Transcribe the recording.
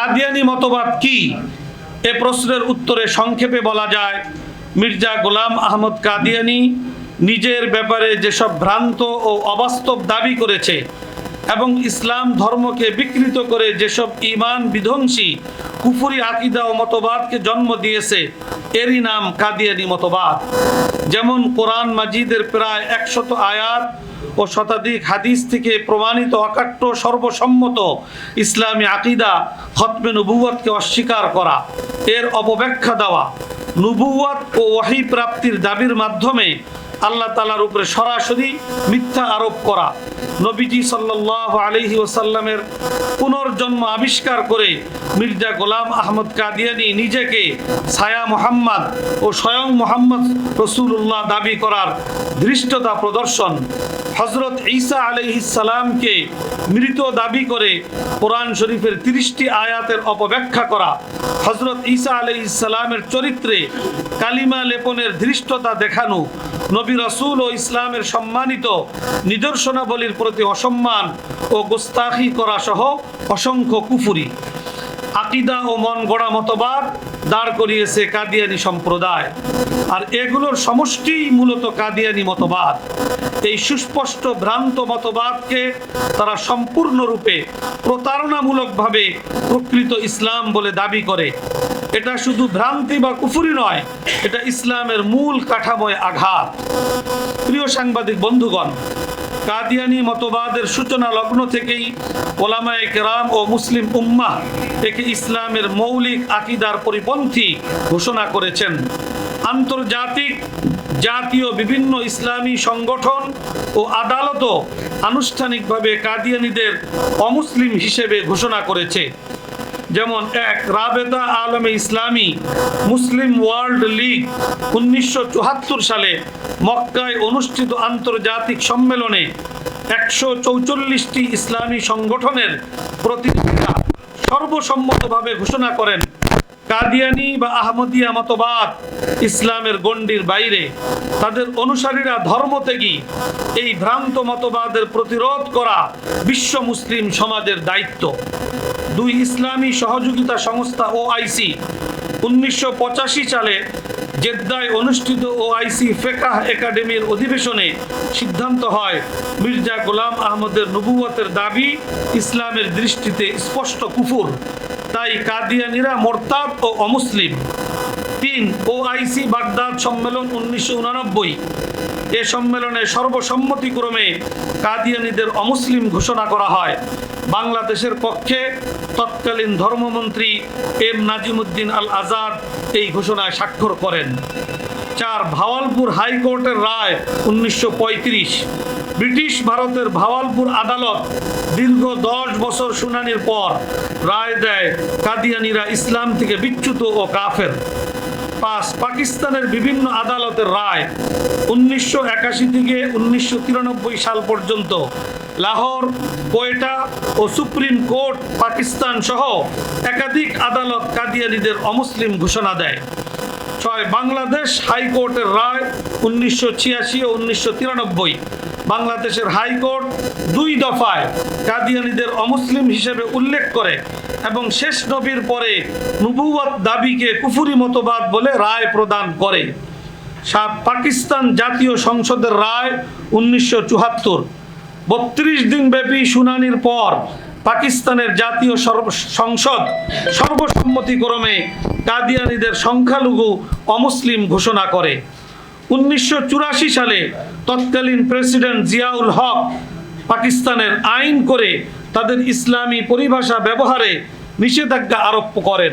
কাদিয়ানি মতবাদ কি? এ প্রশ্নের উত্তরে সংক্ষেপে বলা যায়, মির্জা গোলাম আহমদ কাদিয়ানি নিজের ব্যাপারে যেসব ভ্রান্ত ও অবাস্তব দাবি করেছে এবং ইসলাম ধর্মকে বিকৃত করে যেসব ইমান বিধ্বংসী, কুফুরি আকিদা ও মতবাদকে জন্ম দিয়েছে, এরই নাম কাদিয়ানি মতবাদ। যেমন কোরআন মাজিদের প্রায় একশত আয়াত ও শতাধিক হাদিস থেকে প্রমাণিত অকাট্য সর্বসম্মত ইসলামী আকিদা হতমে নবুয়তকে অস্বীকার করা, এর অপব্যাখ্যা দেওয়া নবুয়ত ও ওয়াহি প্রাপ্তির দাবির মাধ্যমে আল্লাহ তালার উপরে সরাসরি মিথ্যা আরোপ করা। নবীজি সাল্লাহ আলহি ওসাল্লামের পুনর্জন্ম আবিষ্কার করে মির্জা গোলাম আহমদ কাদিয়ানি নিজেকে ছায়া মোহাম্মদ ও স্বয়ং মোহাম্মদ রসুল্লাহ দাবি করার ধৃষ্টতা প্রদর্শন। হজরত ঈসা আলহিসাল্লামকে মৃত দাবি করে কোরআন শরীফের তিরিশটি আয়াতের অপব্যাখ্যা করা। হজরত ঈসা আলহিসাল্লামের চরিত্রে কালিমা লেপনের ধৃষ্টতা দেখানো। নবী রসুল ও ইসলামের সম্মানিত নিদর্শনাবলীর প্রতি অসম্মান ও গোস্তাখি করা সহ অসংখ্য কুফুরি, আকিদা ও মন গড়া মতবাদ দাঁড় করিয়েছে কাদিয়ানি সম্প্রদায়। আর এগুলোর সমষ্টি মূলত কাদিয়ানি মতবাদ। এই সুস্পষ্ট ভ্রান্ত মতবাদকে তারা সম্পূর্ণরূপে প্রতারণামূলকভাবে প্রকৃত ইসলাম বলে দাবি করে। এটা শুধু ভ্রান্তি বা কুফুরি নয়, এটা ইসলামের মূল কাঠামোয় আঘাত। প্রিয় সাংবাদিক বন্ধুগণ, কাদিয়ানি মতবাদের সূচনা লগ্ন থেকেই ওলামায়ে কেরাম ও মুসলিম উম্মাহ একে ইসলামের মৌলিক আকিদার পরিপন্থী ঘোষণা করেছেন। আন্তর্জাতিক, জাতীয় বিভিন্ন ইসলামী সংগঠন ও আদালতও আনুষ্ঠানিকভাবে কাদিয়ানিদের অমুসলিম হিসেবে ঘোষণা করেছে। যেমন এক, রাবেতা আলমে ইসলামী মুসলিম ওয়ার্ল্ড লীগ উনিশশো চুয়াত্তর সালে মক্কায় অনুষ্ঠিত আন্তর্জাতিক সম্মেলনে একশো চৌচল্লিশটি ইসলামী সংগঠনের প্রতিনিধিরা সর্বসম্মতভাবে ঘোষণা করেন। কাদিয়ানি বা আহমদিয়া মতবাদ ইসলামের গণ্ডির বাইরে, তাদের অনুসারীরা ধর্মত্যাগী এই ভ্রান্ত মতবাদের প্রতিরোধ করা বিশ্ব মুসলিম সমাজের দায়িত্ব। দুই ইসলামী সহযোগিতা সংস্থা ওআইসি উনিশশো পঁচাশি সালে জেদ্দায় অনুষ্ঠিত ওআইসি ফেকাহ একাডেমির অধিবেশনে সিদ্ধান্ত হয়, মির্জা গোলাম আহমদের নবুয়তের দাবি ইসলামের দৃষ্টিতে স্পষ্ট কুফুর। তাই কাদিয়ানিরা মোরতাদ ও অমুসলিম। তিন ওআইসি বাগদাদ সম্মেলন উনিশশো উনানব্বই। এ সম্মেলনে সর্বসম্মতিক্রমে কাদিয়ানিদের অমুসলিম ঘোষণা করা হয়। বাংলাদেশের পক্ষে তৎকালীন ধর্মমন্ত্রী এম নাজিমুদ্দিন আল আজাদ এই ঘোষণায় স্বাক্ষর করেন। চার, ভাওয়ালপুর হাইকোর্টের রায় উনিশশো পঁয়ত্রিশ। ব্রিটিশ ভারতের ভাওয়ালপুর আদালত দীর্ঘ দশ বছর শুনানির পর রায় দেয় কাদিয়ানিরা ইসলাম থেকে বিচ্যুত ও কাফের। পাঁচ, পাকিস্তানের বিভিন্ন আদালতের রায় উনিশশো একাশি থেকে উনিশশো তিরানব্বই সাল পর্যন্ত লাহোর, কোয়েটা ও সুপ্রিম কোর্ট, পাকিস্তান সহ একাধিক আদালত কাদিয়ানিদের অমুসলিম ঘোষণা দেয়। ছয়, বাংলাদেশ হাইকোর্টের রায় উনিশশো ছিয়াশি ও উনিশশো তিরানব্বই। বাংলাদেশের হাইকোর্ট দুই দফায় কাদিয়ানিদের অমুসলিম হিসেবে উল্লেখ করে এবং শেষ নবীর পরে নবুয়ত দাবিকে কুফুরি মতবাদ বলে রায় প্রদান করে। সাত পাকিস্তান জাতীয় সংসদের রায় উনিশশো চুয়াত্তর। বত্রিশ দিনব্যাপী শুনানির পর পাকিস্তানের জাতীয় সর্ব- সংসদ সর্বসম্মতিক্রমে কাদিয়ানিদের সংখ্যালঘু অমুসলিম ঘোষণা করে। উনিশশো চুরাশি সালে তৎকালীন প্রেসিডেন্ট জিয়াউল হক পাকিস্তানের আইন করে তাদের ইসলামী পরিভাষা ব্যবহারে নিষেধাজ্ঞা আরোপ করেন।